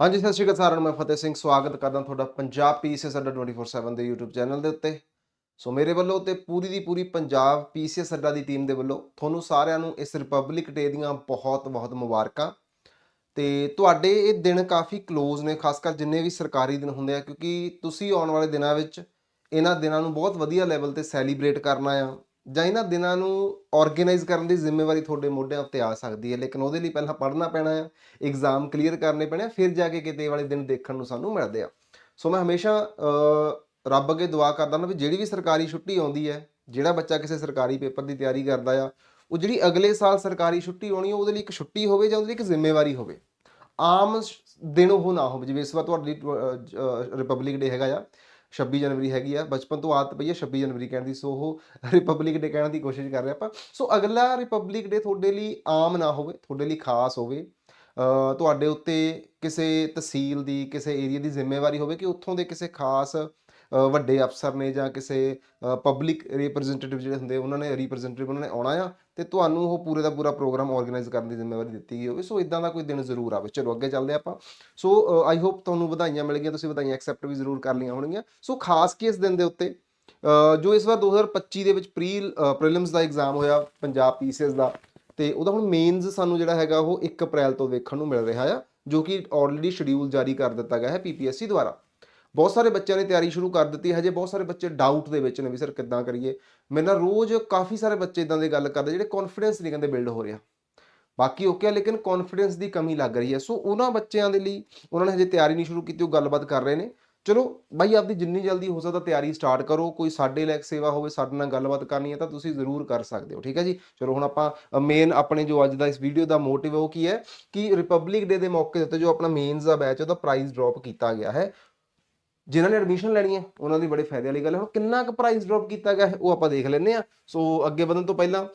ਹਾਂਜੀ, ਸਤਿ ਸ਼੍ਰੀ ਅਕਾਲ ਸਾਰਿਆਂ ਨੂੰ, ਮੈਂ ਫਤਿਹ ਸਿੰਘ। ਸਵਾਗਤ ਕਰਦਾ ਤੁਹਾਡਾ ਪੰਜਾਬ ਪੀਸੀਐਸ ਅੱਡਾ 24/7 ਦੇ YouTube ਚੈਨਲ ਦੇ ਉੱਤੇ। ਸੋ ਮੇਰੇ ਵੱਲੋਂ ਤੇ ਪੂਰੀ ਦੀ ਪੂਰੀ ਪੰਜਾਬ ਪੀਸੀਐਸ ਅੱਡਾ ਦੀ ਟੀਮ ਦੇ ਵੱਲੋਂ ਤੁਹਾਨੂੰ ਸਾਰਿਆਂ ਨੂੰ ਇਸ ਰਿਪਬਲਿਕ ਡੇ ਦੀਆਂ ਬਹੁਤ-ਬਹੁਤ ਮੁਬਾਰਕਾਂ। ਤੇ ਤੁਹਾਡੇ ਇਹ ਦਿਨ ਕਾਫੀ ক্লোਜ਼ ਨੇ, ਖਾਸ ਕਰ ਜਿੰਨੇ ਵੀ ਸਰਕਾਰੀ ਦਿਨ ਹੁੰਦੇ ਆ, ਕਿਉਂਕਿ ਤੁਸੀਂ ਆਉਣ ਵਾਲੇ ਦਿਨਾਂ ਵਿੱਚ ਇਹਨਾਂ ਦਿਨਾਂ ਨੂੰ ਬਹੁਤ ਵਧੀਆ ਲੈਵਲ ਤੇ ਸੈਲੀਬ੍ਰੇਟ ਕਰਨਾ ਆ। ਜਾਂ ਇਹਨਾਂ ਦਿਨਾਂ ਨੂੰ ਆਰਗੇਨਾਈਜ਼ ਕਰਨ ਦੀ ਜ਼ਿੰਮੇਵਾਰੀ ਤੁਹਾਡੇ ਮੋਢਿਆਂ ਉੱਤੇ ਆ ਸਕਦੀ ਹੈ ਲੇਕਿਨ ਉਹਦੇ ਲਈ ਪਹਿਲਾਂ ਪੜ੍ਹਨਾ ਪੈਣਾ ਆ ਐਗਜ਼ਾਮ ਕਲੀਅਰ ਕਰਨੇ ਪੈਣੇ ਆ ਫਿਰ ਜਾ ਕੇ ਕਿਤੇ ਵਾਲੇ ਦਿਨ ਦੇਖਣ ਨੂੰ ਸਾਨੂੰ ਮਿਲਦੇ ਆ। ਸੋ ਮੈਂ ਹਮੇਸ਼ਾ ਰੱਬ ਅੱਗੇ ਦੁਆ ਕਰਦਾ ਨਾ ਵੀ ਜਿਹੜੀ ਵੀ ਸਰਕਾਰੀ ਛੁੱਟੀ ਆਉਂਦੀ ਹੈ ਜਿਹੜਾ ਬੱਚਾ ਕਿਸੇ ਸਰਕਾਰੀ ਪੇਪਰ ਦੀ ਤਿਆਰੀ ਕਰਦਾ ਆ ਉਹ ਜਿਹੜੀ ਅਗਲੇ ਸਾਲ ਸਰਕਾਰੀ ਛੁੱਟੀ ਆਉਣੀ ਆ, ਉਹਦੇ ਲਈ ਇੱਕ ਛੁੱਟੀ ਹੋਵੇ ਜਾਂ ਉਹਦੇ ਲਈ ਇੱਕ ਜ਼ਿੰਮੇਵਾਰੀ ਹੋਵੇ। ਆਮ ਦਿਨ ਉਹ ਨਾ ਹੋਵੇ ਜਿਵੇਂ ਇਸ ਵਾਰ ਤੁਹਾਡੀ ਰਿਪਬਲਿਕ ਡੇ ਹੈਗਾ ਆ 26 ਜਨਵਰੀ ਹੈਗੀ ਆ, ਬਚਪਨ ਤੋਂ ਆਦਤ ਪਈ ਹੈ 26 ਜਨਵਰੀ ਕਹਿਣ ਦੀ, ਸੋ ਉਹ ਰਿਪਬਲਿਕ ਡੇ ਕਹਿਣ ਦੀ ਕੋਸ਼ਿਸ਼ ਕਰ ਰਹੇ ਆਪਾਂ। ਸੋ ਅਗਲਾ ਰਿਪਬਲਿਕ ਡੇ ਤੁਹਾਡੇ ਲਈ ਆਮ ਨਾ ਹੋਵੇ, ਤੁਹਾਡੇ ਲਈ ਖਾਸ ਹੋਵੇ ਤੁਹਾਡੇ ਉੱਤੇ ਕਿਸੇ ਤਹਿਸੀਲ ਦੀ, ਕਿਸੇ ਏਰੀਆ ਦੀ ਜ਼ਿੰਮੇਵਾਰੀ ਹੋਵੇ ਕਿ ਉੱਥੋਂ ਦੇ ਕਿਸੇ ਖਾਸ ਵੱਡੇ ਅਫਸਰ ਨੇ ਜਾਂ ਕਿਸੇ ਪਬਲਿਕ ਰਿਪਰੈਜ਼ੈਂਟੇਟਿਵ ਜਿਹੜੇ ਹੁੰਦੇ ਉਹਨਾਂ ਨੇ ਰਿਪਰੈਜ਼ੈਂਟੇਟਿਵ ਉਹਨਾਂ ਨੇ ਆਉਣਾ ਆ। ਤੇ ਤੁਹਾਨੂੰ ਉਹ ਪੂਰੇ ਦਾ ਪੂਰਾ ਪ੍ਰੋਗਰਾਮ ਆਰਗੇਨਾਈਜ਼ ਕਰਨ ਦੀ ਜ਼ਿੰਮੇਵਾਰੀ ਦਿੱਤੀ ਗਈ ਹੋਵੇ। ਸੋ ਇਦਾਂ ਦਾ ਕੋਈ ਦਿਨ ਜ਼ਰੂਰ ਆਵੇ। ਚਲੋ, ਅੱਗੇ ਚੱਲਦੇ ਆਪਾਂ। ਸੋ ਆਈ ਹੋਪ ਤੁਹਾਨੂੰ ਵਧਾਈਆਂ ਮਿਲ ਗਈਆਂ ਤੁਸੀਂ ਵਧਾਈਆਂ ਐਕਸੈਪਟ ਵੀ ਜ਼ਰੂਰ ਕਰ ਲਈਆਂ ਹੋਣਗੀਆਂ। ਸੋ ਖਾਸ ਕੀ ਇਸ ਦਿਨ ਦੇ ਉੱਤੇ ਜੋ ਇਸ ਵਾਰ 2025 ਦੇ ਵਿੱਚ ਪ੍ਰੀ ਪ੍ਰੀਲਿਮਸ ਦਾ ਐਗਜ਼ਾਮ ਹੋਇਆ ਪੰਜਾਬ ਪੀਸੀਐਸ ਦਾ, ਤੇ ਉਹਦਾ ਹੁਣ ਮੇਨਸ ਸਾਨੂੰ ਜਿਹੜਾ ਹੈਗਾ ਉਹ 1 ਅਪ੍ਰੈਲ ਤੋਂ ਵੇਖਣ ਨੂੰ ਮਿਲ ਰਿਹਾ ਆ, ਜੋ ਕਿ ਆਲਰੇਡੀ ਸ਼ਡਿਊਲ ਜਾਰੀ ਕਰ ਦਿੱਤਾ ਗਿਆ ਹੈ ਪੀਪੀਐਸਸੀ ਦੁਆਰਾ। ਬਹੁਤ ਸਾਰੇ ਬੱਚਿਆਂ ਨੇ ਤਿਆਰੀ ਸ਼ੁਰੂ ਕਰ ਦਿੱਤੀ ਹਜੇ ਬਹੁਤ ਸਾਰੇ ਬੱਚੇ ਡਾਊਟ ਦੇ ਵਿੱਚ ਨੇ ਵੀ ਸਰ ਕਿੱਦਾਂ ਕਰੀਏ। ਮੇਰੇ ਨਾਲ ਰੋਜ਼ ਕਾਫੀ ਸਾਰੇ ਬੱਚੇ ਇਦਾਂ ਦੇ ਗੱਲ ਕਰਦੇ ਜਿਹੜੇ ਕੌਨਫੀਡੈਂਸ ਨਹੀਂ ਕਹਿੰਦੇ ਬਿਲਡ ਹੋ ਰਿਹਾ। ਬਾਕੀ ਓਕੇ ਆ, ਲੇਕਿਨ ਕੌਨਫੀਡੈਂਸ ਦੀ ਕਮੀ ਲੱਗ ਰਹੀ ਹੈ। ਸੋ ਉਹਨਾਂ ਬੱਚਿਆਂ ਦੇ ਲਈ ਉਹਨਾਂ ਨੇ ਹਜੇ ਤਿਆਰੀ ਨਹੀਂ ਸ਼ੁਰੂ ਕੀਤੀ, ਉਹ ਗੱਲਬਾਤ ਕਰ ਰਹੇ ਨੇ। ਚਲੋ ਬਾਈ, ਆਪਦੀ ਜਿੰਨੀ ਜਲਦੀ ਹੋ ਸਕਦਾ ਤਿਆਰੀ ਸਟਾਰਟ ਕਰੋ। ਕੋਈ ਸਾਡੇ ਲਾਇਕ ਸੇਵਾ ਹੋਵੇ, ਸਾਡੇ ਨਾਲ ਗੱਲਬਾਤ ਕਰਨੀ ਹੈ ਤਾਂ ਤੁਸੀਂ ਜ਼ਰੂਰ ਕਰ ਸਕਦੇ ਹੋ, ਠੀਕ ਹੈ ਜੀ? ਚਲੋ ਹੁਣ ਆਪਾਂ ਮੇਨ ਆਪਣੇ ਜੋ ਅੱਜ ਦਾ ਇਸ ਵੀਡੀਓ ਦਾ ਮੋਟਿਵ ਉਹ ਕੀ ਹੈ? ਕਿ ਰਿਪਬਲਿਕ ਡੇ ਦੇ ਮੌਕੇ ਦੇ ਉੱਤੇ ਜੋ ਆਪਣਾ ਮੇਨਸ ਦਾ ਬੈਚ ਉਹਦਾ ਪ੍ਰਾਈਸ ਡ੍ਰੌਪ ਕੀਤਾ ਗਿਆ ਹੈ। ਜਿਨ੍ਹਾਂ ਨੇ ਐਡਮਿਸ਼ਨ ਲੈਣੀ ਹੈ, ਉਹਨਾਂ ਦੀ ਬੜੇ ਫਾਇਦੇ ਵਾਲੀ ਗੱਲ ਹੈ। ਹੁਣ ਕਿੰਨਾ ਕੁ ਪ੍ਰਾਈਸ ਡ੍ਰੌਪ ਕੀਤਾ ਗਿਆ ਹੈ, ਉਹ ਆਪਾਂ ਦੇਖ ਲੈਂਦੇ ਆ ਸੋ ਅੱਗੇ ਵਧਣ ਤੋਂ ਪਹਿਲਾਂ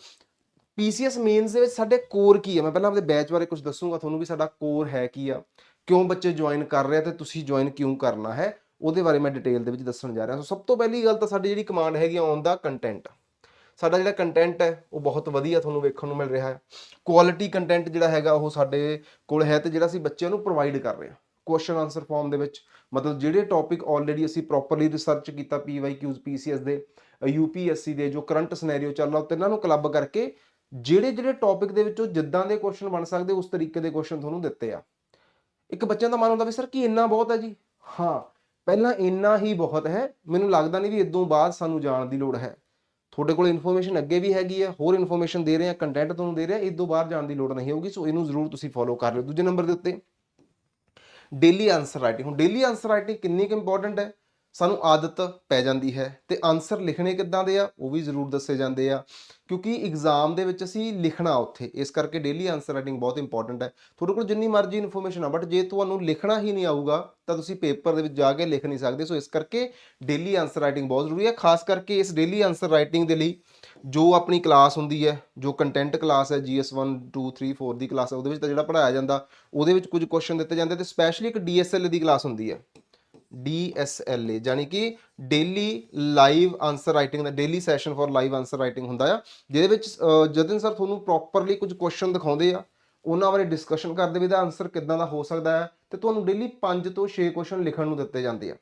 ਪੀਸੀਐਸ ਮੇਨਸ ਦੇ ਵਿੱਚ ਸਾਡੇ ਕੋਰ ਕੀ ਹੈ? ਮੈਂ ਪਹਿਲਾਂ ਆਪਣੇ ਬੈਚ ਬਾਰੇ ਕੁਝ ਦੱਸੂਗਾ, ਤੁਹਾਨੂੰ ਵੀ ਸਾਡਾ ਕੋਰ ਹੈ ਕੀ ਆ। ਕਿਉਂ ਬੱਚੇ ਜੁਆਇਨ ਕਰ ਰਹੇ ਆ ਤੇ ਤੁਸੀਂ ਜੁਆਇਨ ਕਿਉਂ ਕਰਨਾ ਹੈ? ਉਹਦੇ ਬਾਰੇ ਮੈਂ ਡਿਟੇਲ ਦੇ ਵਿੱਚ ਦੱਸਣ ਜਾ ਰਿਹਾ। ਸੋ ਸਭ ਤੋਂ ਪਹਿਲੀ ਗੱਲ ਤਾਂ ਸਾਡੀ ਜਿਹੜੀ ਕਮਾਂਡ ਹੈਗੀ ਔਨ ਦਾ ਕੰਟੈਂਟ ਸਾਡਾ ਜਿਹੜਾ ਕੰਟੈਂਟ ਹੈ, ਉਹ ਬਹੁਤ ਵਧੀਆ ਤੁਹਾਨੂੰ ਵੇਖਣ ਨੂੰ ਮਿਲ ਰਿਹਾ ਹੈ। ਕੁਆਲਿਟੀ ਕੰਟੈਂਟ ਜਿਹੜਾ ਹੈਗਾ, ਉਹ ਸਾਡੇ ਕੋਲ ਹੈ ਤੇ ਜਿਹੜਾ ਅਸੀਂ ਬੱਚਿਆਂ ਨੂੰ ਪ੍ਰੋਵਾਈਡ ਕਰ ਰਹੇ ਹਾਂ। ਕੁਐਸਚਨ ਆਨਸਰ ਫਾਰਮ ਦੇ ਵਿੱਚ। ਮਤਲਬ ਜਿਹੜੇ ਟੌਪਿਕ ਆਲਰੇਡੀ ਅਸੀਂ ਪ੍ਰੋਪਰਲੀ ਰਿਸਰਚ ਕੀਤਾ ਪੀਵਾਈਕਿਊਜ਼ ਪੀਸੀਐਸ ਦੇ ਯੂਪੀਐਸਸੀ ਦੇ, ਜੋ ਕਰੰਟ ਸਿਨੈਰੀਓ ਚੱਲ ਰਿਹਾ ਉਹ ਇਹਨਾਂ ਨੂੰ ਕਲੱਬ ਕਰਕੇ ਜਿਹੜੇ ਜਿਹੜੇ ਟੌਪਿਕ ਦੇ ਵਿੱਚੋਂ ਜਿੱਦਾਂ ਦੇ ਕੁਐਸਚਨ ਬਣ ਸਕਦੇ, ਉਸ ਤਰੀਕੇ ਦੇ ਕੁਐਸਚਨ ਤੁਹਾਨੂੰ ਦਿੱਤੇ ਆ। ਇੱਕ ਬੱਚਿਆਂ ਦਾ ਮਨ ਹੁੰਦਾ ਵੀ ਸਰ ਕੀ ਇੰਨਾ ਬਹੁਤ ਹੈ ਜੀ? ਹਾਂ, ਪਹਿਲਾਂ ਇੰਨਾ ਹੀ ਬਹੁਤ ਹੈ। ਮੈਨੂੰ ਲੱਗਦਾ ਨਹੀਂ ਵੀ ਇਦੋਂ ਬਾਅਦ ਸਾਨੂੰ ਜਾਣ ਦੀ ਲੋੜ ਹੈ। ਤੁਹਾਡੇ ਕੋਲ ਇਨਫੋਰਮੇਸ਼ਨ ਅੱਗੇ ਵੀ ਹੈਗੀ ਹੈ ਹੋਰ ਇਨਫੋਰਮੇਸ਼ਨ ਦੇ ਰਹੇ ਆ ਕੰਟੈਂਟ ਤੁਹਾਨੂੰ ਦੇ ਰਹੇ ਆ, ਇਦੋਂ ਬਾਹਰ ਜਾਣ ਦੀ ਲੋੜ ਨਹੀਂ ਹੋਊਗੀ, ਸੋ ਇਹਨੂੰ ਜ਼ਰੂਰ ਤੁਸੀਂ ਫੋਲੋ ਕਰ ਲਿਓ। ਦੂਜੇ ਨੰਬਰ ਦੇ ਉੱਤੇ ਡੇਲੀ ਆਨਸਰ ਰਾਈਟਿੰਗ ਹੁਣ ਡੇਲੀ ਆਨਸਰ ਰਾਈਟਿੰਗ ਕਿੰਨੀ ਕੁ ਇੰਪੋਰਟੈਂਟ ਹੈ? ਸਾਨੂੰ ਆਦਤ ਪੈ ਜਾਂਦੀ ਹੈ ਤੇ ਆਨਸਰ ਲਿਖਣੇ ਕਿੱਦਾਂ ਦੇ ਆ, ਉਹ ਵੀ ਜ਼ਰੂਰ ਦੱਸੇ ਜਾਂਦੇ ਆ। ਕਿਉਂਕਿ ਐਗਜ਼ਾਮ ਦੇ ਵਿੱਚ ਅਸੀਂ ਲਿਖਣਾ ਉੱਥੇ, ਇਸ ਕਰਕੇ ਡੇਲੀ ਆਨਸਰ ਰਾਈਟਿੰਗ ਬਹੁਤ ਇੰਪੋਰਟੈਂਟ ਹੈ। ਤੁਹਾਡੇ ਕੋਲ ਜਿੰਨੀ ਮਰਜ਼ੀ ਇਨਫੋਰਮੇਸ਼ਨ ਆ ਬਟ ਜੇ ਤੁਹਾਨੂੰ ਲਿਖਣਾ ਹੀ ਨਹੀਂ ਆਊਗਾ, ਤਾਂ ਤੁਸੀਂ ਪੇਪਰ ਦੇ ਵਿੱਚ ਜਾ ਕੇ ਲਿਖ ਨਹੀਂ ਸਕਦੇ। ਸੋ ਇਸ ਕਰਕੇ ਡੇਲੀ ਆਨਸਰ ਰਾਈਟਿੰਗ ਬਹੁਤ ਜ਼ਰੂਰੀ ਹੈ, ਖਾਸ ਕਰਕੇ ਇਸ ਡੇਲੀ ਆਨਸਰ ਰਾਈਟਿੰਗ ਦੇ ਲਈ ਜੋ ਆਪਣੀ ਕਲਾਸ ਹੁੰਦੀ ਹੈ, ਜੋ ਕੰਟੈਂਟ ਕਲਾਸ ਹੈ GS 1 2 3 4 ਦੀ ਕਲਾਸ ਹੈ, ਉਹਦੇ ਵਿੱਚ ਤਾਂ ਜਿਹੜਾ ਪੜਾਇਆ ਜਾਂਦਾ, ਉਹਦੇ ਵਿੱਚ ਕੁਝ ਕੁਐਸਚਨ ਦਿੱਤੇ ਜਾਂਦੇ ਤੇ ਸਪੈਸ਼ਲੀ ਇੱਕ DSL ਦੀ ਕਲਾਸ ਹੁੰਦੀ ਹੈ। DSLA ਜਾਨੀ ਕਿ daily live answer writing the daily session for live answer writing ਹੁੰਦਾ ਆ ਜਿਹਦੇ ਵਿੱਚ ਅਹ, ਸਰ ਤੁਹਾਨੂੰ ਪ੍ਰੋਪਰਲੀ ਕੁਝ ਕੁਐਸਚਨ ਦਿਖਾਉਂਦੇ ਆ ਉਹਨਾਂ ਬਾਰੇ ਡਿਸਕਸ਼ਨ ਕਰਦੇ ਵੀ ਇਹਦਾ ਆਨਸਰ ਕਿੱਦਾਂ ਦਾ ਹੋ ਸਕਦਾ ਹੈ ਤੇ ਤੁਹਾਨੂੰ ਡੇਲੀ 5 ਤੋਂ 6 ਕੁਐਸਚਨ ਲਿਖਣ ਨੂੰ ਦਿੱਤੇ ਜਾਂਦੇ ਆ।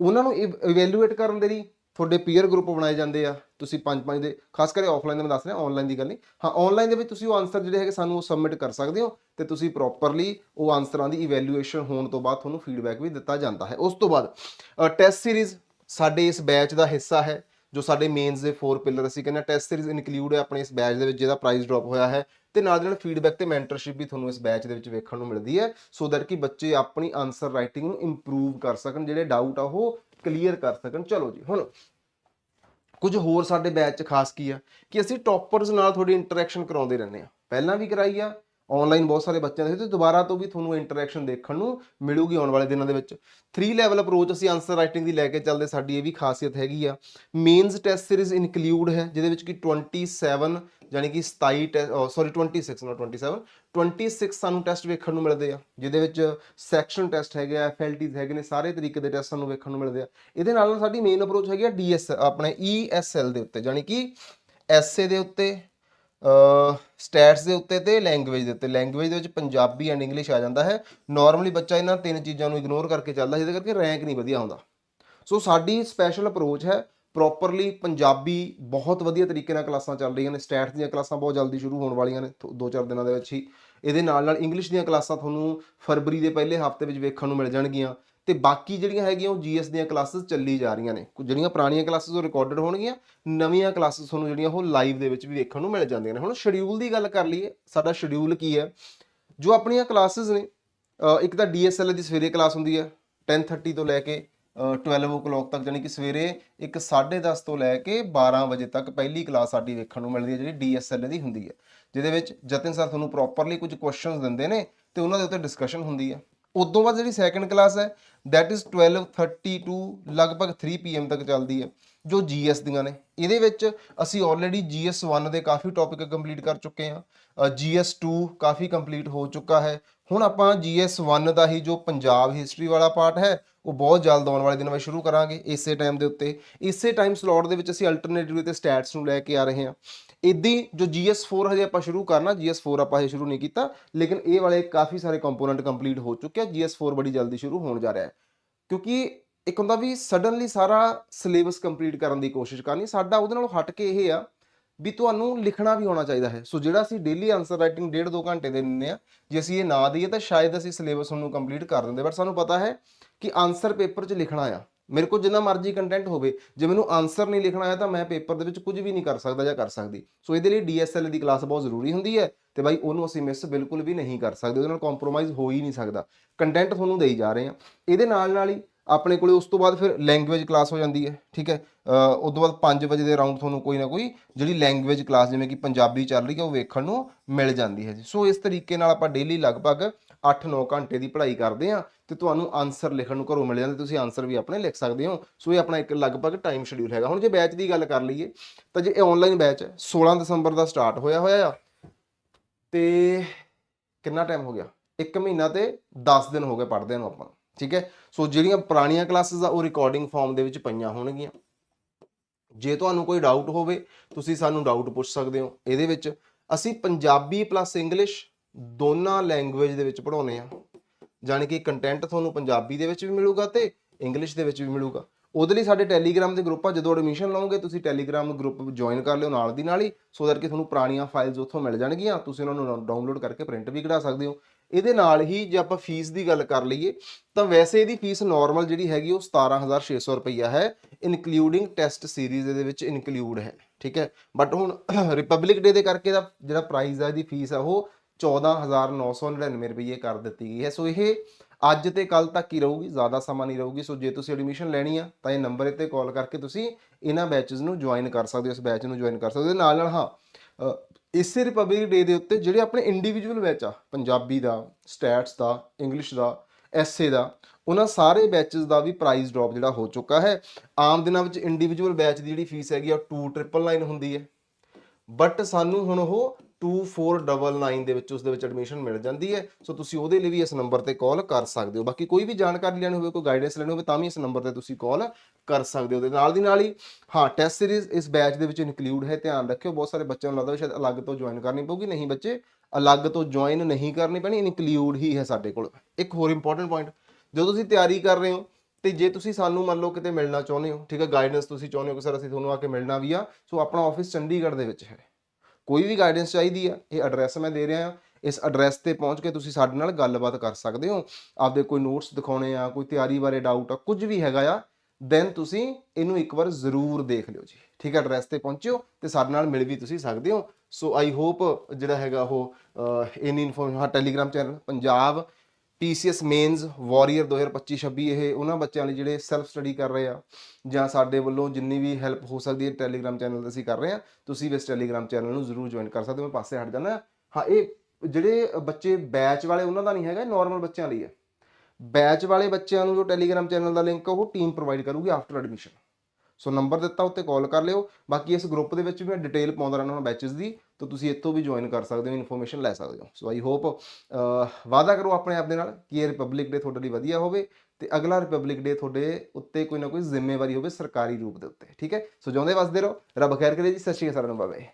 ਉਹਨਾਂ ਨੂੰ ਇਵੈਲੂਏਟ ਕਰਨ ਦੇ ਲਈ ਤੁਹਾਡੇ ਪੀਅਰ ਗਰੁੱਪ ਬਣਾਏ ਜਾਂਦੇ ਆ, ਤੁਸੀਂ ਪੰਜ ਪੰਜ ਦੇ, ਖਾਸ ਕਰਕੇ ਆਫਲਾਈਨ ਦੇ ਮੈਂ ਦੱਸ ਰਿਹਾ ਆਨਲਾਈਨ ਦੀ ਗੱਲ ਨਹੀਂ। ਹਾਂ ਆਨਲਾਈਨ ਦੇ ਵਿੱਚ ਤੁਸੀਂ ਉਹ ਆਨਸਰ ਜਿਹੜੇ ਹੈਗੇ ਸਾਨੂੰ ਉਹ ਸਬਮਿਟ ਕਰ ਸਕਦੇ ਹੋ ਤੇ ਤੁਸੀਂ ਪ੍ਰੋਪਰਲੀ ਉਹ ਆਨਸਰਾਂ ਦੀ ਇਵੈਲੂਏਸ਼ਨ ਹੋਣ ਤੋਂ ਬਾਅਦ ਤੁਹਾਨੂੰ ਫੀਡਬੈਕ ਵੀ ਦਿੱਤਾ ਜਾਂਦਾ ਹੈ। ਉਸ ਤੋਂ ਬਾਅਦ ਟੈਸਟ ਸੀਰੀਜ਼ ਸਾਡੇ ਇਸ ਬੈਚ ਦਾ ਹਿੱਸਾ ਹੈ, ਜੋ ਸਾਡੇ ਮੇਨਸ ਦੇ 4 ਪਿਲਰ ਅਸੀਂ ਕਹਿੰਦੇ ਟੈਸਟ ਸੀਰੀਜ਼ ਇਨਕਲੂਡ ਹੈ ਆਪਣੇ ਇਸ ਬੈਚ ਦੇ ਵਿੱਚ, ਜਿਹਦਾ ਪ੍ਰਾਈਸ ਡ੍ਰੌਪ ਹੋਇਆ ਹੈ ਤੇ ਨਾਲ ਦੇ ਨਾਲ ਫੀਡਬੈਕ ਤੇ ਮੈਂਟਰਸ਼ਿਪ ਵੀ ਤੁਹਾਨੂੰ ਇਸ ਬੈਚ ਦੇ ਵਿੱਚ ਵੇਖਣ ਨੂੰ ਮਿਲਦੀ ਹੈ ਸੋ ਦੈਟ ਕਿ ਬੱਚੇ ਆਪਣੀ ਆਨਸਰ ਰਾਈਟਿੰਗ ਨੂੰ ਇੰਪਰੂਵ ਕਰ ਸਕਣ, ਜਿਹੜੇ ਡਾਊਟ ਆ ਉਹ ਕਲੀਅਰ ਕਰ ਸਕਣ। ਚਲੋ ਜੀ, ਹੁਣ ਕੁਝ ਹੋਰ ਸਾਡੇ ਬੈਚ 'ਚ ਖਾਸ ਕੀ ਆ? ਕਿ ਅਸੀਂ ਟੌਪਰਸ ਨਾਲ ਥੋੜੀ ਇੰਟਰੈਕਸ਼ਨ ਕਰਾਉਂਦੇ ਰਹਿੰਦੇ ਆ ਪਹਿਲਾਂ ਵੀ ਕਰਾਈ ਆ ਆਨਲਾਈਨ ਬਹੁਤ ਸਾਰੇ ਬੱਚਿਆਂ ਦੇ ਤੇ ਦੁਬਾਰਾ ਤੋਂ ਵੀ ਤੁਹਾਨੂੰ ਇੰਟਰੈਕਸ਼ਨ ਦੇਖਣ ਨੂੰ ਮਿਲੂਗੀ ਆਉਣ ਵਾਲੇ ਦਿਨਾਂ ਦੇ ਵਿੱਚ। 3 ਲੈਵਲ ਅਪਰੋਚ ਅਸੀਂ ਆਨਸਰ ਰਾਈਟਿੰਗ ਦੀ ਲੈ ਕੇ ਚੱਲਦੇ, ਸਾਡੀ ਇਹ ਵੀ ਖਾਸੀਅਤ ਹੈਗੀ ਆ। ਮੇਨਸ ਟੈਸਟ ਸੀਰੀਜ਼ ਇਨਕਲੂਡ ਹੈ, ਜਿਹਦੇ ਵਿੱਚ ਕਿ 27 ਯਾਨੀ ਕਿ 27 ਸੌਰੀ 26 ਨਾ 27 26 ਸਾਨੂੰ ਟੈਸਟ ਵੇਖਣ ਨੂੰ ਮਿਲਦੇ ਆ, ਜਿਹਦੇ ਵਿੱਚ ਸੈਕਸ਼ਨ ਟੈਸਟ ਹੈਗੇ ਆ ਐਫਐਲਟੀਜ਼ ਹੈਗੇ ਨੇ, ਸਾਰੇ ਤਰੀਕੇ ਦੇ ਟੈਸਟ ਸਾਨੂੰ ਵੇਖਣ ਨੂੰ ਮਿਲਦੇ ਆ। ਇਹਦੇ ਨਾਲ ਨਾਲ ਸਾਡੀ ਮੇਨ ਅਪਰੋਚ ਹੈਗੀ ਆ ਡੀਐਸ ਆਪਣੇ ਈਐਸਐਲ ਦੇ ਉੱਤੇ ਯਾਨੀ ਕਿ ਐਸਏ ਦੇ ਉੱਤੇ ਸਟੈਟਸ ਦੇ ਉੱਤੇ ਤੇ ਲੈਂਗੁਏਜ ਦੇ ਉੱਤੇ। ਲੈਂਗੁਏਜ ਦੇ ਵਿੱਚ ਪੰਜਾਬੀ ਐਂਡ ਇੰਗਲਿਸ਼ ਆ ਜਾਂਦਾ ਹੈ। ਨਾਰਮਲੀ ਬੱਚਾ ਇਹਨਾਂ ਤਿੰਨ ਚੀਜ਼ਾਂ ਨੂੰ ਇਗਨੋਰ ਕਰਕੇ ਚੱਲਦਾ, ਜਿਹਦੇ ਕਰਕੇ ਰੈਂਕ ਨਹੀਂ ਵਧੀਆ ਹੁੰਦਾ। ਸੋ ਸਾਡੀ ਸਪੈਸ਼ਲ ਅਪਰੋਚ ਹੈ ਪ੍ਰੋਪਰਲੀ ਪੰਜਾਬੀ ਬਹੁਤ ਵਧੀਆ ਤਰੀਕੇ ਨਾਲ ਕਲਾਸਾਂ ਚੱਲ ਰਹੀਆਂ ਨੇ ਸਟੈਟਸ ਦੀਆਂ ਕਲਾਸਾਂ ਬਹੁਤ ਜਲਦੀ ਸ਼ੁਰੂ ਹੋਣ ਵਾਲੀਆਂ ਨੇ, ਥੋ- ਦੋ ਚਾਰ ਦਿਨਾਂ ਦੇ ਵਿੱਚ ਹੀ। ਇਹਦੇ ਨਾਲ ਨਾਲ ਇੰਗਲਿਸ਼ ਦੀਆਂ ਕਲਾਸਾਂ ਤੁਹਾਨੂੰ ਫਰਵਰੀ ਦੇ ਪਹਿਲੇ ਹਫ਼ਤੇ ਵਿੱਚ ਵੇਖਣ ਨੂੰ ਮਿਲ ਜਾਣਗੀਆਂ। ਤੇ ਬਾਕੀ ਜਿਹੜੀਆਂ ਹੈਗੀਆਂ ਉਹ ਜੀਐਸ ਦੀਆਂ ਕਲਾਸਿਸ ਚੱਲੀ ਜਾ ਰਹੀਆਂ ਨੇ। ਕੁਝ ਜਿਹੜੀਆਂ ਪੁਰਾਣੀਆਂ ਕਲਾਸਿਸ ਉਹ ਰਿਕਾਰਡਡ ਹੋਣਗੀਆਂ, ਨਵੀਆਂ ਕਲਾਸਿਸ ਤੁਹਾਨੂੰ ਜਿਹੜੀਆਂ ਉਹ ਲਾਈਵ ਦੇ ਵਿੱਚ ਵੀ ਵੇਖਣ ਨੂੰ ਮਿਲ ਜਾਂਦੀਆਂ ਨੇ। ਹੁਣ ਸ਼ਡਿਊਲ ਦੀ ਗੱਲ ਕਰ ਲਈਏ, ਸਾਡਾ ਸ਼ਡਿਊਲ ਕੀ ਹੈ? ਜੋ ਆਪਣੀਆਂ ਕਲਾਸਿਸ ਨੇ ਇੱਕ ਤਾਂ ਡੀਐਸਐਲ ਦੀ ਸਵੇਰੇ ਕਲਾਸ ਹੁੰਦੀ ਹੈ 10:30 ਤੋਂ ਲੈ ਕੇ 12 o'clock ਤੱਕ ਯਾਨੀ ਕਿ ਸਵੇਰੇ ਇੱਕ 10:30 ਤੋਂ ਲੈ ਕੇ 12 ਵਜੇ ਤੱਕ ਪਹਿਲੀ ਕਲਾਸ ਸਾਡੀ ਵੇਖਣ ਨੂੰ ਮਿਲਦੀ ਹੈ, ਜਿਹੜੀ ਡੀਐਸਐਲ ਦੀ ਹੁੰਦੀ ਹੈ, ਜਿਹਦੇ ਵਿੱਚ ਜਤਨ ਸਰ ਤੁਹਾਨੂੰ ਪ੍ਰੋਪਰਲੀ ਕੁਝ ਕੁਐਸਚਨਸ ਦਿੰਦੇ ਨੇ ਤੇ ਉਹਨਾਂ ਦੇ ਉੱਤੇ ਡਿਸਕਸ਼ਨ ਹੁੰਦੀ ਹੈ। ਉਦੋਂ ਬਾਅਦ ਜਿਹੜੀ ਸੈਕੰਡ ਕਲਾਸ ਹੈ, that is 12:30 ਟੂ ਲਗਭਗ 3 pm ਤੱਕ ਚੱਲਦੀ ਹੈ, ਜੋ ਜੀਐਸ ਦੀਆਂ ਨੇ। ਇਹਦੇ ਵਿੱਚ ਅਸੀਂ ਆਲਰੇਡੀ ਜੀਐਸ 1 ਦੇ ਕਾਫੀ ਟੌਪਿਕ ਕੰਪਲੀਟ ਕਰ ਚੁੱਕੇ ਹਾਂ। ਜੀਐਸ 2 ਕਾਫੀ ਕੰਪਲੀਟ ਹੋ ਚੁੱਕਾ ਹੈ। ਹੁਣ ਆਪਾਂ ਜੀਐਸ 1 ਦਾ ਹੀ ਜੋ ਪੰਜਾਬ ਹਿਸਟਰੀ ਵਾਲਾ ਪਾਰਟ ਹੈ, ਉਹ ਬਹੁਤ ਜਲਦ ਆਉਣ ਵਾਲੇ ਦਿਨਾਂ ਵਿੱਚ ਸ਼ੁਰੂ ਕਰਾਂਗੇ ਇਸੇ ਟਾਈਮ ਦੇ ਉੱਤੇ। ਇਸੇ ਟਾਈਮ ਸਲੋਟ ਦੇ ਵਿੱਚ ਅਸੀਂ ਅਲਟਰਨੇਟਿਵ ਤੇ ਸਟੈਟਸ ਨੂੰ ਲੈ ਕੇ ਆ ਰਹੇ ਹਾਂ। ਇਦਾਂ ਜੋ GS4 ਹਜੇ ਆਪਾਂ ਸ਼ੁਰੂ ਕਰਨਾ GS4 ਆਪਾਂ ਹਜੇ ਸ਼ੁਰੂ ਨਹੀਂ ਕੀਤਾ, ਲੇਕਿਨ ਇਹ ਵਾਲੇ ਕਾਫੀ ਸਾਰੇ ਕੰਪੋਨੈਂਟ ਕੰਪਲੀਟ ਹੋ ਚੁੱਕੇ ਆ GS4 ਬੜੀ ਜਲਦੀ ਸ਼ੁਰੂ ਹੋਣ ਜਾ ਰਿਹਾ ਹੈ। ਕਿਉਂਕਿ ਇੱਕ ਹੁੰਦਾ ਵੀ ਸਡਨਲੀ ਸਾਰਾ ਸਿਲੇਬਸ ਕੰਪਲੀਟ ਕਰਨ ਦੀ ਕੋਸ਼ਿਸ਼ ਕਰਨੀ, ਸਾਡਾ ਉਹਦੇ ਨਾਲੋਂ ਹਟ ਕੇ ਇਹ ਆ ਵੀ ਤੁਹਾਨੂੰ ਲਿਖਣਾ ਵੀ ਆਉਣਾ ਚਾਹੀਦਾ ਹੈ। ਸੋ ਜਿਹੜਾ ਅਸੀਂ ਡੇਲੀ ਆਨਸਰ ਰਾਈਟਿੰਗ ਡੇਢ ਦੋ ਘੰਟੇ ਦੇ ਦਿੰਦੇ ਆ ਜੇ ਅਸੀਂ ਇਹ ਨਾ ਦਈਏ ਤਾਂ ਸ਼ਾਇਦ ਅਸੀਂ ਸਿਲੇਬਸ ਨੂੰ ਕੰਪਲੀਟ ਕਰ ਦਿੰਦੇ ਬਟ ਸਾਨੂੰ ਪਤਾ ਹੈ ਕਿ ਆਨਸਰ ਪੇਪਰ 'ਚ ਲਿਖਣਾ ਆ। ਮੇਰੇ ਕੋਲ ਜਿੰਨਾ ਮਰਜ਼ੀ ਕੰਟੈਂਟ ਹੋਵੇ, ਜੇ ਮੈਨੂੰ ਆਨਸਰ ਨਹੀਂ ਲਿਖਣਾ ਆਇਆ ਤਾਂ ਮੈਂ ਪੇਪਰ ਦੇ ਵਿੱਚ ਕੁਝ ਵੀ ਨਹੀਂ ਕਰ ਸਕਦਾ ਜਾਂ ਕਰ ਸਕਦੀ। ਸੋ ਇਹਦੇ ਲਈ ਡੀਐਸਐਲ ਦੀ ਕਲਾਸ ਬਹੁਤ ਜ਼ਰੂਰੀ ਹੁੰਦੀ ਹੈ ਤੇ ਬਾਈ ਉਹਨੂੰ ਅਸੀਂ ਮਿਸ ਬਿਲਕੁਲ ਵੀ ਨਹੀਂ ਕਰ ਸਕਦੇ। ਉਹਦੇ ਨਾਲ ਕੰਪਰੋਮਾਈਜ਼ ਹੋ ਹੀ ਨਹੀਂ ਸਕਦਾ। ਕੰਟੈਂਟ ਤੁਹਾਨੂੰ ਦੇਈ ਜਾ ਰਹੇ ਆ ਇਹਦੇ ਨਾਲ ਨਾਲ ਹੀ ਆਪਣੇ ਕੋਲੇ ਉਸ ਤੋਂ ਬਾਅਦ ਫਿਰ ਲੈਂਗੁਏਜ ਕਲਾਸ ਹੋ ਜਾਂਦੀ ਹੈ ਠੀਕ ਹੈ? ਅ, ਉਸ ਤੋਂ ਬਾਅਦ 5 ਵਜੇ ਦੇ ਅਰਾਊਂਡ ਤੁਹਾਨੂੰ ਕੋਈ ਨਾ ਕੋਈ ਜਿਹੜੀ ਲੈਂਗੁਏਜ ਕਲਾਸ ਜਿਵੇਂ ਕਿ ਪੰਜਾਬੀ ਚੱਲ ਰਹੀ ਹੈ ਉਹ ਵੇਖਣ ਨੂੰ ਮਿਲ ਜਾਂਦੀ ਹੈ ਜੀ। ਸੋ ਇਸ ਤਰੀਕੇ ਨਾਲ ਆਪਾਂ ਡੇਲੀ ਲਗਭਗ 8-9 ਘੰਟੇ ਦੀ ਪੜ੍ਹਾਈ ਕਰਦੇ ਆ ਤੇ ਤੁਹਾਨੂੰ ਆਨਸਰ ਲਿਖਣ ਨੂੰ ਘਰੋਂ ਮਿਲ ਜਾਂਦਾ ਤੁਸੀਂ ਆਨਸਰ ਵੀ ਆਪਣੇ ਲਿਖ ਸਕਦੇ ਹੋ। ਸੋ ਇਹ ਆਪਣਾ ਇੱਕ ਲਗਭਗ ਟਾਈਮ ਸ਼ਡਿਊਲ ਹੈਗਾ। ਹੁਣ ਜੇ ਬੈਚ ਦੀ ਗੱਲ ਕਰ ਲਈਏ ਤਾਂ ਜੇ ਇਹ ਆਨਲਾਈਨ ਬੈਚ ਹੈ 16 ਦਸੰਬਰ ਦਾ ਸਟਾਰਟ ਹੋਇਆ ਹੋਇਆ ਆ ਤੇ ਕਿੰਨਾ ਟਾਈਮ ਹੋ ਗਿਆ? 1 ਮਹੀਨਾ ਤੇ 10 ਦਿਨ ਹੋ ਗਏ ਪੜ੍ਹਦਿਆਂ ਨੂੰ ਆਪਾਂ। ਠੀਕ ਹੈ? ਸੋ ਜਿਹੜੀਆਂ ਪੁਰਾਣੀਆਂ ਕਲਾਸਿਸ ਆ, ਉਹ ਰਿਕਾਰਡਿੰਗ ਫਾਰਮ ਦੇ ਵਿੱਚ ਪਈਆਂ ਹੋਣਗੀਆਂ। ਜੇ ਤੁਹਾਨੂੰ ਕੋਈ ਡਾਊਟ ਹੋਵੇ, ਤੁਸੀਂ ਸਾਨੂੰ ਡਾਊਟ ਪੁੱਛ ਸਕਦੇ ਹੋ। ਇਹਦੇ ਵਿੱਚ ਅਸੀਂ ਪੰਜਾਬੀ ਪਲੱਸ ਇੰਗਲਿਸ਼ ਦੋਨਾਂ ਲੈਂਗੁਏਜ ਦੇ ਵਿੱਚ ਪੜਾਉਨੇ ਆ ਜਾਣੀ ਕਿ ਕੰਟੈਂਟ ਤੁਹਾਨੂੰ ਪੰਜਾਬੀ ਦੇ ਵਿੱਚ ਵੀ ਮਿਲੂਗਾ ਤੇ ਇੰਗਲਿਸ਼ ਦੇ ਵਿੱਚ ਵੀ ਮਿਲੂਗਾ। ਉਹਦੇ ਲਈ ਸਾਡੇ ਟੈਲੀਗ੍ਰਾਮ ਦੇ ਗਰੁੱਪ ਆ, ਜਦੋਂ ਐਡਮਿਸ਼ਨ ਲਓਗੇ ਤੁਸੀਂ ਟੈਲੀਗ੍ਰਾਮ ਗਰੁੱਪ ਜੁਆਇਨ ਕਰ ਲਿਓ ਨਾਲ ਦੀ ਨਾਲ ਹੀ ਸੋ ਦੈਟ ਕਿ ਤੁਹਾਨੂੰ ਪੁਰਾਣੀਆਂ ਫਾਈਲਸ ਉੱਥੋਂ ਮਿਲ ਜਾਣਗੀਆਂ। ਤੁਸੀਂ ਉਹਨਾਂ ਨੂੰ ਡਾਊਨਲੋਡ ਕਰਕੇ ਪ੍ਰਿੰਟ ਵੀ ਕਢਾ ਸਕਦੇ ਹੋ। ਇਹਦੇ ਨਾਲ ਹੀ ਜੇ ਆਪਾਂ ਫੀਸ ਦੀ ਗੱਲ ਕਰ ਲਈਏ, ਤਾਂ ਵੈਸੇ ਇਹਦੀ ਫੀਸ ਨਾਰਮਲ ਜਿਹੜੀ ਹੈਗੀ ਉਹ 17600 ਰੁਪਈਆ ਹੈ ਇਨਕਲੂਡਿੰਗ ਟੈਸਟ ਸੀਰੀਜ਼ ਇਹਦੇ ਵਿੱਚ ਇਨਕਲੂਡ ਹੈ, ਠੀਕ ਹੈ? ਬਟ ਹੁਣ ਰਿਪਬਲਿਕ ਡੇ ਦੇ ਕਰਕੇ ਦਾ ਜਿਹੜਾ ਪ੍ਰਾਈਸ ਆ, ਇਹਦੀ ਫੀਸ ਆ, ਉਹ 14999 ਰੁਪਏ ਕਰ ਦਿੱਤੀ ਗਈ ਹੈ। ਸੋ ਇਹ ਅੱਜ ਤੇ ਕੱਲ ਤੱਕ ਹੀ ਰਹੂਗੀ, ਜ਼ਿਆਦਾ ਸਮਾਂ ਨਹੀਂ ਰਹੂਗੀ। ਸੋ ਜੇ ਤੁਸੀਂ ਐਡਮਿਸ਼ਨ ਲੈਣੀ ਆ, ਤਾਂ ਇਹ ਨੰਬਰ 'ਤੇ ਕਾਲ ਕਰਕੇ ਤੁਸੀਂ ਇਹਨਾਂ ਬੈਚਸ ਨੂੰ ਜੁਆਇਨ ਕਰ ਸਕਦੇ ਹੋ, ਇਸ ਬੈਚ ਨੂੰ ਜੁਆਇਨ ਕਰ ਸਕਦੇ ਹੋ। ਨਾਲ ਨਾਲ ਹਾਂ ਇਸੇ ਰਿਪਬਲਿਕ ਡੇ ਦੇ ਉੱਤੇ ਜਿਹੜੇ ਆਪਣੇ ਇੰਡੀਵਿਜੂਅਲ ਬੈਚ ਆ, ਪੰਜਾਬੀ ਦਾ ਸਟੈਟਸ ਦਾ ਇੰਗਲਿਸ਼ ਦਾ ਐਸਏ ਦਾ, ਉਹਨਾਂ ਸਾਰੇ ਬੈਚਸ ਦਾ ਵੀ ਪ੍ਰਾਈਸ ਡ੍ਰੌਪ ਜਿਹੜਾ ਹੋ ਚੁੱਕਾ ਹੈ। ਆਮ ਦਿਨਾਂ ਵਿੱਚ ਇੰਡੀਵਿਜੂਅਲ ਬੈਚ ਦੀ ਜਿਹੜੀ ਫੀਸ ਹੈਗੀ ਆ 2999 ਹੁੰਦੀ ਹੈ। ਬਟ ਸਾਨੂੰ ਹੁਣ ਉਹ 2499 ਦੇ ਵਿੱਚ ਉਸ ਦੇ ਵਿੱਚ ਐਡਮਿਸ਼ਨ ਮਿਲ ਜਾਂਦੀ ਹੈ। ਸੋ ਤੁਸੀਂ ਉਹਦੇ ਲਈ ਵੀ ਇਸ ਨੰਬਰ ਤੇ ਕਾਲ ਕਰ ਸਕਦੇ ਹੋ। ਬਾਕੀ ਕੋਈ ਵੀ ਜਾਣਕਾਰੀ ਲੈਣੀ ਹੋਵੇ, ਕੋਈ ਗਾਈਡੈਂਸ ਲੈਣੀ ਹੋਵੇ, ਤਾਂ ਵੀ ਇਸ ਨੰਬਰ ਤੇ ਤੁਸੀਂ ਕਾਲ ਕਰ ਸਕਦੇ ਹੋ। ਤੇ ਨਾਲ ਦੀ ਨਾਲ ਹੀ, ਹਾਂ ਟੈਸਟ ਸੀਰੀਜ਼ ਇਸ ਬੈਚ ਦੇ ਵਿੱਚ ਇਨਕਲੂਡ ਹੈ, ਧਿਆਨ ਰੱਖਿਓ। ਬਹੁਤ ਸਾਰੇ ਬੱਚਿਆਂ ਨੂੰ ਲੱਗਦਾ ਸ਼ਾਇਦ ਅਲੱਗ ਤੋਂ ਜੁਆਇਨ ਕਰਨੀ ਪਊਗੀ। ਨਹੀਂ ਬੱਚੇ, ਅਲੱਗ ਤੋਂ ਜੁਆਇਨ ਨਹੀਂ ਕਰਨੀ ਪੈਣੀ ਇਨਕਲੂਡ ਹੀ ਹੈ ਸਾਡੇ ਕੋਲ। ਇੱਕ ਹੋਰ ਇੰਪੋਰਟੈਂਟ ਪੁਆਇੰਟ ਜਦੋਂ ਤੁਸੀਂ ਤਿਆਰੀ ਕਰ ਰਹੇ ਹੋ, ਤੇ ਜੇ ਤੁਸੀਂ ਸਾਨੂੰ ਮੰਨ ਲਓ ਕਿਤੇ ਮਿਲਣਾ ਚਾਹੁੰਦੇ ਹੋ, ਠੀਕ ਹੈ ਗਾਈਡੈਂਸ ਤੁਸੀਂ ਚਾਹੁੰਦੇ ਹੋ ਕਿ ਸਰ ਅਸੀਂ ਤੁਹਾਨੂੰ ਆ ਕੇ ਮਿਲਣਾ ਵੀ ਆ, ਸੋ ਆਪਣਾ ਆਫਿਸ ਚੰਡੀਗੜ੍ਹ ਦੇ ਵਿੱਚ ਹੈ। ਕੋਈ ਵੀ ਗਾਈਡੈਂਸ ਚਾਹੀਦੀ ਆ, ਇਹ ਐਡਰੈਸ ਮੈਂ ਦੇ ਰਿਹਾ ਹਾਂ। ਇਸ ਐਡਰੈਸ ਤੇ ਪਹੁੰਚ ਕੇ ਤੁਸੀਂ ਸਾਡੇ ਨਾਲ ਗੱਲਬਾਤ ਕਰ ਸਕਦੇ ਹੋ। ਆਪਦੇ ਕੋਈ ਨੋਟਸ ਦਿਖਾਉਣੇ ਆ, ਕੋਈ ਤਿਆਰੀ ਬਾਰੇ ਡਾਊਟ ਆ, ਕੁਝ ਵੀ ਹੈਗਾ ਆ ਦੈਨ ਤੁਸੀਂ ਇਹਨੂੰ ਇੱਕ ਵਾਰ ਜ਼ਰੂਰ ਦੇਖ ਲਿਓ ਜੀ। ਠੀਕ ਹੈ ਐਡਰੈਸ ਤੇ ਪਹੁੰਚਿਓ ਤੇ ਸਾਡੇ ਨਾਲ ਮਿਲ ਵੀ ਤੁਸੀਂ ਸਕਦੇ ਹੋ। ਸੋ ਆਈ ਹੋਪ ਜਿਹੜਾ ਹੈਗਾ ਉਹ ਇਨ ਇੰਨੀ ਇਨਫੋਰਮੇਸ਼ਨ ਹਾਂ Telegram channel Punjab PCS mains warrior 2025-26 ਇਹ ਉਹਨਾਂ ਬੱਚਿਆਂ ਲਈ ਜਿਹੜੇ ਸੈਲਫ ਸਟੱਡੀ ਕਰ ਰਹੇ ਆ ਜਾਂ ਸਾਡੇ ਵੱਲੋਂ ਜਿੰਨੀ ਵੀ ਹੈਲਪ ਹੋ ਸਕਦੀ ਹੈ ਟੈਲੀਗ੍ਰਾਮ ਚੈਨਲ ਤੇ ਅਸੀਂ ਕਰ ਰਹੇ ਆ ਤੁਸੀਂ ਵੀ ਇਸ ਟੈਲੀਗ੍ਰਾਮ ਚੈਨਲ ਨੂੰ ਜ਼ਰੂਰ ਜੁਆਇਨ ਕਰ ਸਕਦੇ ਹੋ। ਮੈਂ ਪਾਸੇ ਹਟ ਜਾਣਾ ਹਾਂ, ਇਹ ਜਿਹੜੇ ਬੱਚੇ ਬੈਚ ਵਾਲੇ ਉਹਨਾਂ ਦਾ ਨਹੀਂ ਹੈਗਾ ਨਾਰਮਲ ਬੱਚਿਆਂ ਲਈ ਹੈ। ਬੈਚ ਵਾਲੇ ਬੱਚਿਆਂ ਨੂੰ ਜੋ ਟੈਲੀਗ੍ਰਾਮ ਚੈਨਲ ਦਾ ਲਿੰਕ ਉਹ ਟੀਮ ਪ੍ਰੋਵਾਈਡ ਕਰੂਗੀ ਆਫਟਰ ਐਡਮਿਸ਼ਨ ਸੋ ਨੰਬਰ ਦਿੱਤਾ, ਉੱਤੇ ਕਾਲ ਕਰ ਲਿਓ। ਬਾਕੀ ਇਸ ਗਰੁੱਪ ਦੇ ਵਿੱਚ ਵੀ ਮੈਂ ਡਿਟੇਲ ਪਾਉਂਦਾ ਰਹਿੰਦਾ ਹੁਣ ਬੈਚਸ ਦੀ, ਤਾਂ ਤੁਸੀਂ ਇੱਥੋਂ ਵੀ ਜੁਆਇਨ ਕਰ ਸਕਦੇ ਹੋ ਇਨਫੋਰਮੇਸ਼ਨ ਲੈ ਸਕਦੇ ਹੋ। ਸੋ ਆਈ ਹੋਪ ਵਾਅਦਾ ਕਰੋ ਆਪਣੇ ਆਪ ਦੇ ਨਾਲ ਕਿ ਇਹ ਰਿਪਬਲਿਕ ਡੇ ਤੁਹਾਡੇ ਲਈ ਵਧੀਆ ਹੋਵੇ ਤੇ ਅਗਲਾ ਰਿਪਬਲਿਕ ਡੇ ਤੁਹਾਡੇ ਉੱਤੇ ਕੋਈ ਨਾ ਕੋਈ ਜ਼ਿੰਮੇਵਾਰੀ ਹੋਵੇ ਸਰਕਾਰੀ ਰੂਪ ਦੇ ਉੱਤੇ, ਠੀਕ ਹੈ? ਸੋ ਜਿਉਂਦੇ ਵਸਦੇ ਰਹੋ, ਰੱਬ ਖੈਰ ਕਰੇ ਜੀ, ਸਤਿ ਸ਼੍ਰੀ ਅਕਾਲ ਸਾਰਿਆਂ ਨੂੰ ਬਾਏ